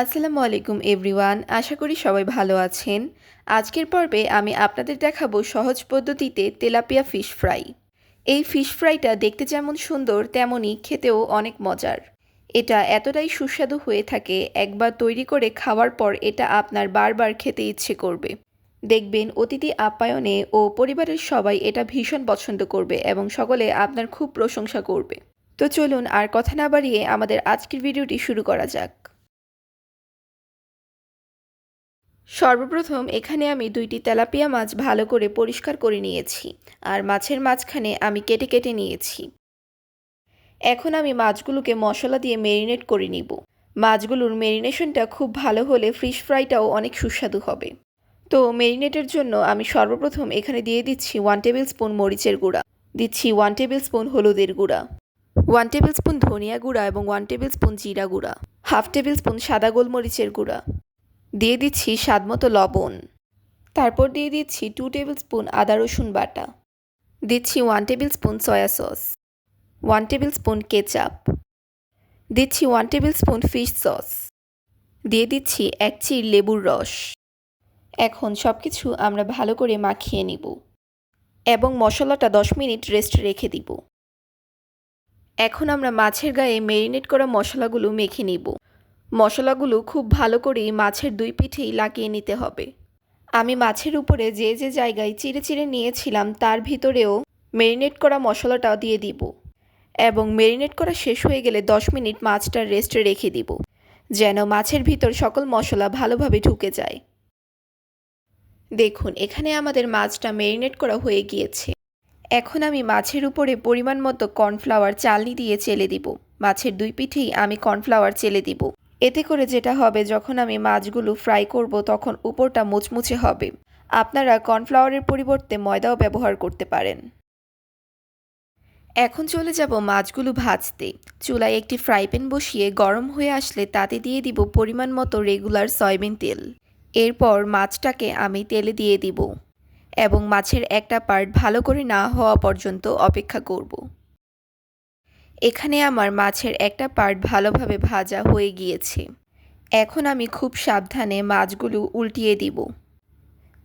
আসসালামু আলাইকুম, এভরিওয়ান। আশা করি সবাই ভালো আছেন। আজকের পর্বে আমি আপনাদের দেখাবো সহজ পদ্ধতিতে তেলাপিয়া ফিশ ফ্রাই। এই ফিশ ফ্রাইটা দেখতে যেমন সুন্দর, তেমনই খেতেও অনেক মজার। এটা এতটাই সুস্বাদু হয়ে থাকে, একবার তৈরি করে খাওয়ার পর এটা আপনার বারবার খেতে ইচ্ছে করবে। দেখবেন অতিথি আপ্যায়নে ও পরিবারের সবাই এটা ভীষণ পছন্দ করবে এবং সকলে আপনার খুব প্রশংসা করবে। তো চলুন আর কথা না বাড়িয়ে আমাদের আজকের ভিডিওটি শুরু করা যাক। সর্বপ্রথম এখানে আমি দুইটি তেলাপিয়া মাছ ভালো করে পরিষ্কার করে নিয়েছি আর মাছের মাঝখানে আমি কেটে কেটে নিয়েছি। এখন আমি মাছগুলোকে মশলা দিয়ে মেরিনেট করে নিব। মাছগুলোর মেরিনেশনটা খুব ভালো হলে ফিশ ফ্রাইটাও অনেক সুস্বাদু হবে। তো মেরিনেটের জন্য আমি সর্বপ্রথম এখানে দিয়ে দিচ্ছি ওয়ান টেবিল স্পুন মরিচের গুঁড়া। দিচ্ছি ওয়ান টেবিল স্পুন হলুদের গুঁড়া। ওয়ান টেবিল স্পুন ধনিয়া গুঁড়া এবং ওয়ান টেবিল স্পুন জিরা গুঁড়া। হাফ টেবিল স্পুন সাদা গোলমরিচের গুঁড়া। দিয়ে দিচ্ছি স্বাদমতো লবণ। তারপর দিয়ে দিচ্ছি টু টেবিল স্পুন আদা রসুন বাটা। দিচ্ছি one tablespoon soya sauce one tablespoon ketchup দিচ্ছি one tablespoon fish sauce দিয়ে দিচ্ছি এক চির লেবুর রস। এখন সব কিছু আমরা ভালো করে মাখিয়ে নিব। এবং মশলাটা দশ মিনিট রেস্ট রেখে দিব। এখন আমরা মাছের গায়ে মেরিনেট করা মশলাগুলো মেখে নিব। মশলাগুলো খুব ভালো করেই মাছের দুই পিঠেই লাগিয়ে নিতে হবে। আমি মাছের উপরে যে যে জায়গায় চিড়ে চিড়ে নিয়েছিলাম, তার ভিতরেও মেরিনেট করা মশলাটাও দিয়ে দিব এবং মেরিনেট করা শেষ হয়ে গেলে দশ মিনিট মাছটা রেস্টে রেখে দিব, যেন মাছের ভিতর সকল মশলা ভালোভাবে ঢুকে যায়। দেখুন, এখানে আমাদের মাছটা মেরিনেট করা হয়ে গিয়েছে। এখন আমি মাছের উপরে পরিমাণ মতো কর্নফ্লাওয়ার চালনি দিয়ে চেলে দিব। মাছের দুই পিঠেই আমি কর্নফ্লাওয়ার চেলে দিব। এতে করে যেটা হবে, যখন আমি মাছগুলো ফ্রাই করব, তখন উপরটা মুচমুচে হবে। আপনারা কর্নফ্লাওয়ারের পরিবর্তে ময়দাও ব্যবহার করতে পারেন। এখন চলে যাব মাছগুলো ভাজতে। চুলায় একটি ফ্রাই প্যান বসিয়ে গরম হয়ে আসলে তাতে দিয়ে দিব পরিমাণ মতো রেগুলার সয়াবিন তেল। এরপর মাছটাকে আমি তেলে দিয়ে দিব এবং মাছের একটা পার্ট ভালো করে না হওয়া পর্যন্ত অপেক্ষা করব। এখানে আমার মাছের একটা পার্ট ভালোভাবে ভাজা হয়ে গিয়েছে। এখন আমি খুব সাবধানে মাছগুলো উল্টিয়ে দিব।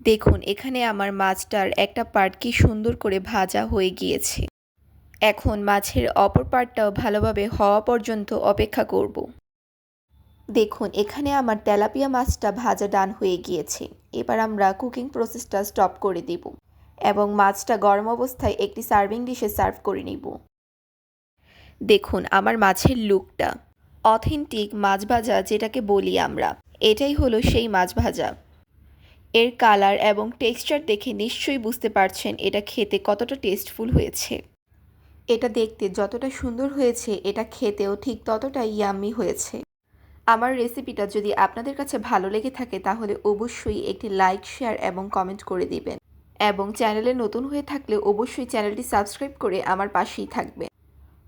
দেখুন, এখানে আমার মাছটার একটা পার্ট কি সুন্দর করে ভাজা হয়ে গিয়েছে। এখন মাছের অপর পার্টটাও ভালোভাবে হওয়া পর্যন্ত অপেক্ষা করব। দেখুন, এখানে আমার তেলাপিয়া মাছটা ভাজা ডান হয়ে গিয়েছে। এবার আমরা কুকিং প্রসেসটা স্টপ করে দিব এবং মাছটা গরম অবস্থায় একটি সার্ভিং ডিশে সার্ভ করে নিব। দেখুন আমার মাছের লুকটা। অথেন্টিক মাছ ভাজা যেটাকে বলি আমরা। এটাই হলো সেই মাছ ভাজা। এর কালার এবং টেক্সচার দেখে নিশ্চয়ই বুঝতে পারছেন এটা খেতে কতটা টেস্টফুল হয়েছে। এটা দেখতে যতটা সুন্দর হয়েছে, এটা খেতেও ঠিক ততটাই ইয়াম্মি হয়েছে। আমার রেসিপিটা যদি আপনাদের কাছে ভালো লেগে থাকে, তাহলে অবশ্যই একটি লাইক শেয়ার এবং কমেন্ট করে দিবেন। এবং চ্যানেলে নতুন হয়ে থাকলে অবশ্যই চ্যানেলটি সাবস্ক্রাইব করে আমার পাশেই থাকবেন।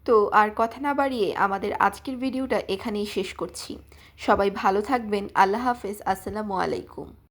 তো আর কথা না বাড়িয়ে আমাদের আজকের ভিডিওটা এখানেই শেষ করছি। সবাই ভালো থাকবেন। আল্লাহ হাফেজ। আসসালামু আলাইকুম।